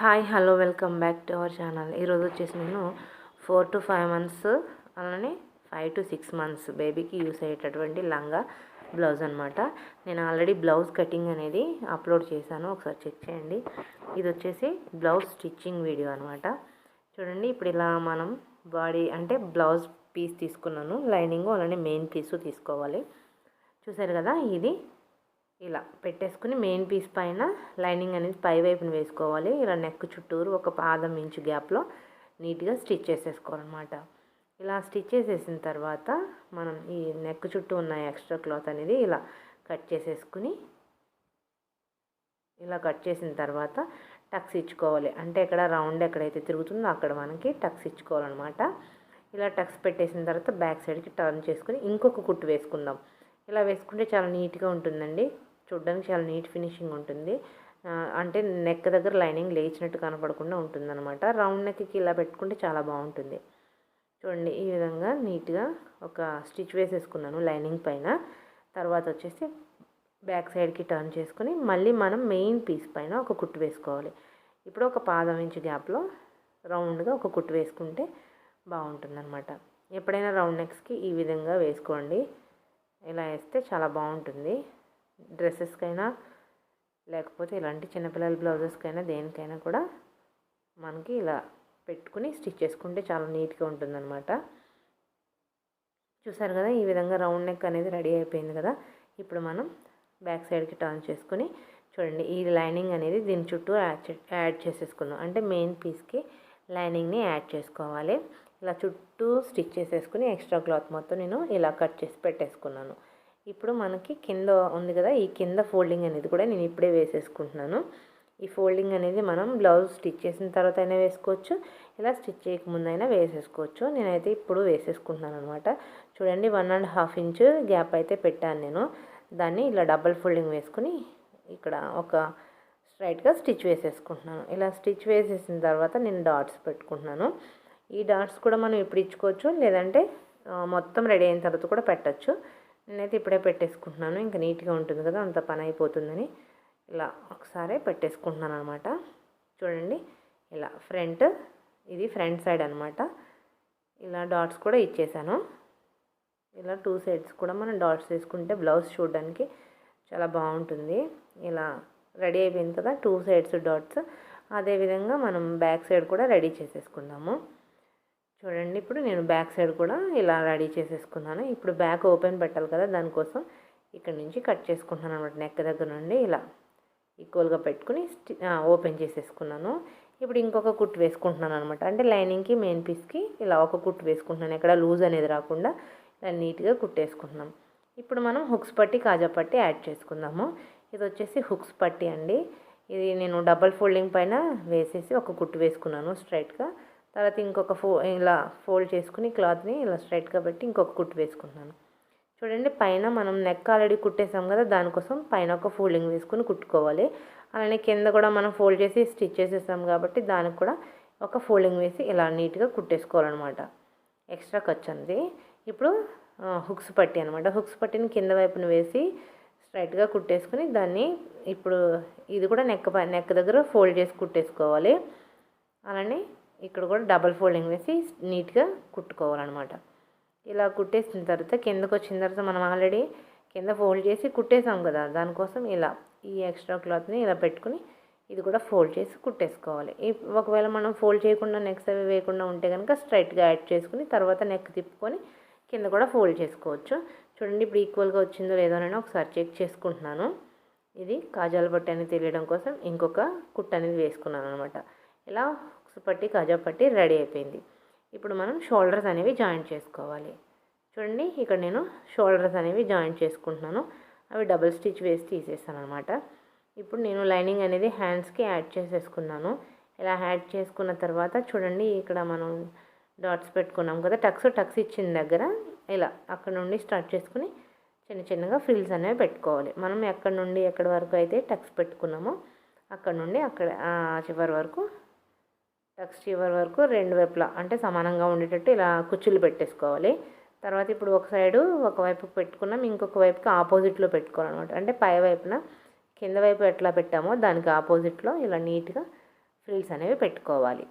Hi hello welcome back to our channel. ఈరోజు వచ్చేసి నేను ఫోర్ టు ఫైవ్ మంత్స్ అలానే ఫైవ్ టు సిక్స్ మంత్స్ బేబీకి యూస్ అయ్యేటటువంటి లంగా బ్లౌజ్ అనమాట నేను ఆల్రెడీ బ్లౌజ్ కటింగ్ అనేది అప్లోడ్ చేశాను. ఒకసారి చెక్ చేయండి. ఇది వచ్చేసి బ్లౌజ్ స్టిచ్చింగ్ వీడియో అనమాట చూడండి ఇప్పుడు ఇలా మనం బాడీ అంటే బ్లౌజ్ పీస్ తీసుకున్నాను. లైనింగ్ అలానే మెయిన్ పీసు తీసుకోవాలి. చూసారు కదా ఇది ఇలా పెట్టేసుకుని మెయిన్ పీస్ పైన లైనింగ్ అనేది పై వైపున వేసుకోవాలి. ఇలా నెక్ చుట్టూరు ఒక పాదం ఇంచు గ్యాప్లో నీట్గా స్టిచ్ చేసేసుకోవాలన్నమాట. ఇలా స్టిచ్ చేసేసిన తర్వాత మనం ఈ నెక్ చుట్టూ ఉన్న ఎక్స్ట్రా క్లాత్ అనేది ఇలా కట్ చేసేసుకుని ఇలా కట్ చేసిన తర్వాత టక్స్ ఇచ్చుకోవాలి. అంటే ఇక్కడ రౌండ్ ఎక్కడైతే తిరుగుతుందో అక్కడ మనకి టక్స్ ఇచ్చుకోవాలన్నమాట. ఇలా టక్స్ పెట్టేసిన తర్వాత బ్యాక్ సైడ్కి టర్న్ చేసుకుని ఇంకొక కుట్టు వేసుకుందాం. ఇలా వేసుకుంటే చాలా నీట్గా ఉంటుందండి. చూడడానికి చాలా నీట్ ఫినిషింగ్ ఉంటుంది. అంటే నెక్ దగ్గర లైనింగ్ లేచినట్టు కనపడకుండా ఉంటుందన్నమాట. రౌండ్ నెక్కి ఇలా పెట్టుకుంటే చాలా బాగుంటుంది. చూడండి ఈ విధంగా నీట్గా ఒక స్టిచ్ వేసేసుకున్నాను లైనింగ్ పైన. తర్వాత వచ్చేసి బ్యాక్ సైడ్కి టర్న్ చేసుకుని మళ్ళీ మనం మెయిన్ పీస్ పైన ఒక కుట్టు వేసుకోవాలి. ఇప్పుడు ఒక పాదం ఇంచు గ్యాప్లో రౌండ్గా ఒక కుట్టు వేసుకుంటే బాగుంటుందన్నమాట. ఎప్పుడైనా రౌండ్ నెక్స్కి ఈ విధంగా వేసుకోండి. ఇలా వేస్తే చాలా బాగుంటుంది. డ్రెస్సెస్కైనా లేకపోతే ఇలాంటి చిన్నపిల్లల బ్లౌజెస్కైనా దేనికైనా కూడా మనకి ఇలా పెట్టుకుని స్టిచ్ చేసుకుంటే చాలా నీట్గా ఉంటుందన్నమాట. చూసారు కదా ఈ విధంగా రౌండ్ నెక్ అనేది రెడీ అయిపోయింది కదా. ఇప్పుడు మనం బ్యాక్ సైడ్కి టర్న్ చేసుకుని చూడండి ఈ లైనింగ్ అనేది దీని చుట్టూ యాడ్ యాడ్ చేసేసుకుందాం. అంటే మెయిన్ పీస్కి లైనింగ్ని యాడ్ చేసుకోవాలి. ఇలా చుట్టూ స్టిచ్ చేసేసుకుని ఎక్స్ట్రా క్లాత్ మొత్తం నేను ఇలా కట్ చేసి పెట్టేసుకున్నాను. ఇప్పుడు మనకి కింద ఉంది కదా ఈ కింద ఫోల్డింగ్ అనేది కూడా నేను ఇప్పుడే వేసేసుకుంటున్నాను. ఈ ఫోల్డింగ్ అనేది మనం బ్లౌజ్ స్టిచ్ చేసిన తర్వాత అయినా వేసుకోవచ్చు ఇలా స్టిచ్ చేయకముందైనా వేసేసుకోవచ్చు. నేనైతే ఇప్పుడు వేసేసుకుంటున్నాను అనమాట చూడండి one and half inch gap అయితే పెట్టాను నేను. దాన్ని ఇలా డబల్ ఫోల్డింగ్ వేసుకుని ఇక్కడ ఒక స్ట్రైట్గా స్టిచ్ వేసేసుకుంటున్నాను. ఇలా స్టిచ్ వేసేసిన తర్వాత నేను డాట్స్ పెట్టుకుంటున్నాను. ఈ డాట్స్ కూడా మనం ఇప్పుడు ఇచ్చుకోవచ్చు లేదంటే మొత్తం రెడీ అయిన తర్వాత కూడా పెట్టచ్చు. నేనైతే ఇప్పుడే పెట్టేసుకుంటున్నాను. ఇంకా నీట్గా ఉంటుంది కదా అంత పని అయిపోతుందని ఇలా ఒకసారి పెట్టేసుకుంటున్నాను అనమాట చూడండి ఇలా ఫ్రంట్ ఇది ఫ్రంట్ సైడ్ అనమాట ఇలా డాట్స్ కూడా ఇచ్చేసాను. ఇలా టూ సైడ్స్ కూడా మనం డాట్స్ వేసుకుంటే బ్లౌజ్ చూడడానికి చాలా బాగుంటుంది. ఇలా రెడీ అయిపోయింది కదా టూ సైడ్స్ డాట్స్. అదేవిధంగా మనం బ్యాక్ సైడ్ కూడా రెడీ చేసేసుకుందాము. చూడండి ఇప్పుడు నేను బ్యాక్ సైడ్ కూడా ఇలా రెడీ చేసేసుకున్నాను. ఇప్పుడు బ్యాక్ ఓపెన్ పెట్టాలి కదా దానికోసం ఇక్కడ నుంచి కట్ చేసుకుంటున్నాను అనమాట నెక్ దగ్గర నుండి ఇలా ఈక్వల్గా పెట్టుకుని ఓపెన్ చేసేసుకున్నాను. ఇప్పుడు ఇంకొక కుట్టు వేసుకుంటున్నాను అనమాట అంటే లైనింగ్కి మెయిన్ పీస్కి ఇలా ఒక కుట్టు వేసుకుంటున్నాను. ఎక్కడ లూజ్ అనేది రాకుండా ఇలా నీట్గా కుట్టేసుకుంటున్నాం. ఇప్పుడు మనం హుక్స్ పట్టి కాజా పట్టి యాడ్ చేసుకుందాము. ఇది వచ్చేసి హుక్స్ పట్టి అండి. ఇది నేను డబల్ ఫోల్డింగ్ పైన వేసేసి ఒక కుట్టు వేసుకున్నాను స్ట్రైట్గా. తర్వాత ఇంకొక ఫో ఇలా ఫోల్డ్ చేసుకుని క్లాత్ని ఇలా స్ట్రైట్గా పెట్టి ఇంకొక కుట్టు వేసుకుంటున్నాను. చూడండి పైన మనం నెక్ ఆల్రెడీ కుట్టేసాం కదా దానికోసం పైన ఒక ఫోల్డింగ్ వేసుకుని కుట్టుకోవాలి. అలానే కింద కూడా మనం ఫోల్డ్ చేసి స్టిచ్ చేసేసాం కాబట్టి దానికి కూడా ఒక ఫోల్డింగ్ వేసి ఇలా నీట్గా కుట్టేసుకోవాలన్నమాట. ఎక్స్ట్రా ఖర్చు అంది ఇప్పుడు హుక్స్ పట్టి అనమాట హుక్స్ పట్టిని కింద వైపున వేసి స్ట్రైట్గా కుట్టేసుకుని దాన్ని ఇప్పుడు ఇది కూడా నెక్ నెక్ దగ్గర ఫోల్డ్ చేసి కుట్టేసుకోవాలి. అలానే ఇక్కడ కూడా డబల్ ఫోల్డింగ్ వేసి నీట్గా కుట్టుకోవాలన్నమాట. ఇలా కుట్టేసిన తర్వాత కిందకు వచ్చిన తర్వాత మనం ఆల్రెడీ కింద ఫోల్డ్ చేసి కుట్టేసాం కదా దానికోసం ఇలా ఈ ఎక్స్ట్రా క్లాత్ని ఇలా పెట్టుకుని ఇది కూడా ఫోల్డ్ చేసి కుట్టేసుకోవాలి. ఒకవేళ మనం ఫోల్డ్ చేయకుండా నెక్స్ట్ అవి వేయకుండా ఉంటే కనుక స్ట్రైట్గా యాడ్ చేసుకుని తర్వాత నెక్ తిప్పుకొని కింద కూడా ఫోల్డ్ చేసుకోవచ్చు. చూడండి ఇప్పుడు ఈక్వల్గా వచ్చిందో లేదో నేను ఒకసారి చెక్ చేసుకుంటున్నాను. ఇది కాజాల బట్ట అని తెలియడం కోసం ఇంకొక కుట్ట అనేది వేసుకున్నాను అనమాట ఇలా పట్టి కాజా పట్టి రెడీ అయిపోయింది. ఇప్పుడు మనం షోల్డర్స్ అనేవి జాయింట్ చేసుకోవాలి. చూడండి ఇక్కడ నేను షోల్డర్స్ అనేవి జాయింట్ చేసుకుంటున్నాను. అవి డబుల్ స్టిచ్ వేసి తీసేస్తాను అనమాట ఇప్పుడు నేను లైనింగ్ అనేది హ్యాండ్స్కి యాడ్ చేసేసుకున్నాను. ఇలా యాడ్ చేసుకున్న తర్వాత చూడండి ఇక్కడ మనం డాట్స్ పెట్టుకున్నాం కదా టక్స్ టక్స్ ఇచ్చిన దగ్గర ఇలా అక్కడ నుండి స్టార్ట్ చేసుకుని చిన్న చిన్నగా ఫ్రిల్స్ అనేవి పెట్టుకోవాలి. మనం ఎక్కడ నుండి ఎక్కడి వరకు అయితే టక్స్ పెట్టుకున్నామో అక్కడ నుండి అక్కడ చివరి వరకు టక్స్ చివరి వరకు రెండు వైపులా అంటే సమానంగా ఉండేటట్టు ఇలా కుచ్చులు పెట్టేసుకోవాలి. తర్వాత ఇప్పుడు ఒక సైడు ఒకవైపు పెట్టుకున్నాం ఇంకొక వైపుకి ఆపోజిట్లో పెట్టుకోవాలన్నమాట. అంటే పై వైపున కింద వైపు ఎట్లా పెట్టామో దానికి ఆపోజిట్లో ఇలా నీట్గా ఫ్రిల్స్ అనేవి పెట్టుకోవాలి.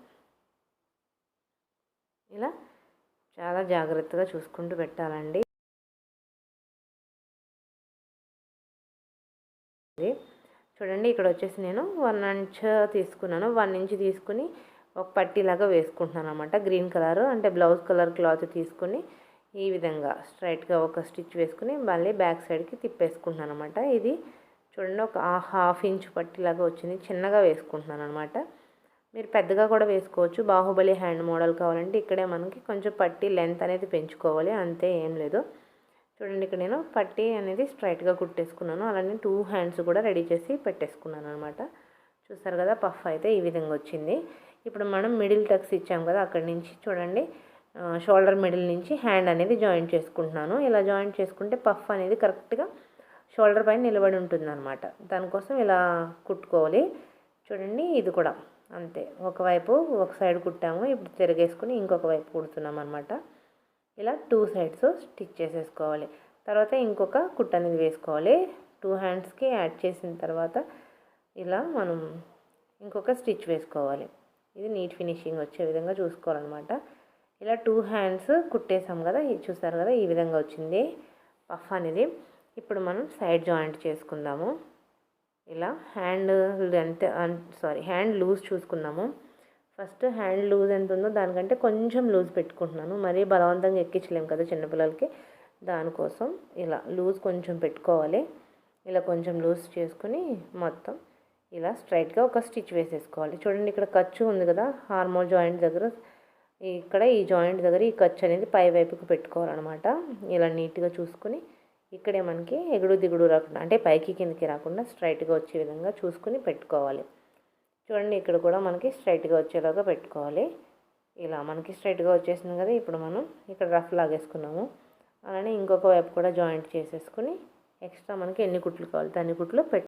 ఇలా చాలా జాగ్రత్తగా చూసుకుంటూ పెట్టాలండి. చూడండి ఇక్కడ వచ్చేసి నేను వన్ ఇంచ్ తీసుకున్నాను. వన్ ఇంచ్ తీసుకుని ఒక పట్టీలాగా వేసుకుంటున్నాను అనమాట గ్రీన్ కలర్ అంటే బ్లౌజ్ కలర్ క్లాత్ తీసుకుని ఈ విధంగా స్ట్రైట్గా ఒక స్టిచ్ వేసుకుని మళ్ళీ బ్యాక్ సైడ్కి తిప్పేసుకుంటున్నాను అనమాట ఇది చూడండి ఒక హాఫ్ ఇంచ్ పట్టిలాగా వచ్చింది. చిన్నగా వేసుకుంటున్నాను అనమాట మీరు పెద్దగా కూడా వేసుకోవచ్చు. బాహుబలి హ్యాండ్ మోడల్ కావాలంటే ఇక్కడే మనకి కొంచెం పట్టి లెంత్ అనేది పెంచుకోవాలి. అంతే ఏం లేదు. చూడండి ఇక్కడ నేను పట్టీ అనేది స్ట్రైట్గా కుట్టేసుకున్నాను. అలానే టూ హ్యాండ్స్ కూడా రెడీ చేసి పెట్టేసుకున్నాను అనమాట చూసారు కదా పఫ్ అయితే ఈ విధంగా వచ్చింది. ఇప్పుడు మనం మిడిల్ టక్స్ ఇచ్చాం కదా అక్కడి నుంచి చూడండి. షోల్డర్ మిడిల్ నుంచి హ్యాండ్ అనేది జాయింట్ చేసుకుంటున్నాను. ఇలా జాయింట్ చేసుకుంటే పఫ్ అనేది కరెక్ట్గా షోల్డర్ పైన నిలబడి ఉంటుంది అనమాట దానికోసం ఇలా కుట్టుకోవాలి. చూడండి ఇది కూడా అంతే. ఒకవైపు ఒక సైడ్ కుట్టాము. ఇప్పుడు తిరగేసుకుని ఇంకొక వైపు కుడుతున్నాం అనమాట ఇలా టూ సైడ్స్ స్టిచ్ చేసేసుకోవాలి. తర్వాత ఇంకొక కుట్ అనేది వేసుకోవాలి. టూ హ్యాండ్స్కి యాడ్ చేసిన తర్వాత ఇలా మనం ఇంకొక స్టిచ్ వేసుకోవాలి. ఇది నీట్ ఫినిషింగ్ వచ్చే విధంగా చూసుకోవాలన్నమాట. ఇలా టూ హ్యాండ్స్ కుట్టేసాం కదా ఇది చూసారు కదా ఈ విధంగా వచ్చింది పఫ్ అనేది. ఇప్పుడు మనం సైడ్ జాయింట్ చేసుకుందాము. ఇలా hand length sorry hand loose చూసుకుందాము. ఫస్ట్ హ్యాండ్ లూజ్ ఎంత ఉందో దానికంటే కొంచెం లూజ్ పెట్టుకుంటున్నాను. మరీ బలవంతంగా ఎక్కించలేము కదా చిన్నపిల్లలకి. దానికోసం ఇలా లూజ్ కొంచెం పెట్టుకోవాలి. ఇలా కొంచెం లూజ్ చేసుకుని మొత్తం ఇలా స్ట్రైట్గా ఒక స్టిచ్ వేసేసుకోవాలి. చూడండి ఇక్కడ ఖర్చు ఉంది కదా హార్మోన్ జాయింట్ దగ్గర. ఇక్కడ ఈ జాయింట్ దగ్గర ఈ ఖర్చు అనేది పై వైపుకి పెట్టుకోవాలన్నమాట. ఇలా నీట్గా చూసుకుని ఇక్కడే మనకి ఎగుడు దిగుడు రాకుండా అంటే పైకి కిందకి రాకుండా స్ట్రైట్గా వచ్చే విధంగా చూసుకుని పెట్టుకోవాలి. చూడండి ఇక్కడ కూడా మనకి స్ట్రైట్గా వచ్చేలాగా పెట్టుకోవాలి. ఇలా మనకి స్ట్రైట్గా వచ్చేసింది కదా ఇప్పుడు మనం ఇక్కడ రఫ్ లాగేసుకున్నాము. అలానే ఇంకొక వైపు కూడా జాయింట్ చేసేసుకుని ఎక్స్ట్రా మనకి ఎన్ని కుట్లు కావాలి అన్ని కుట్లు పెట్టు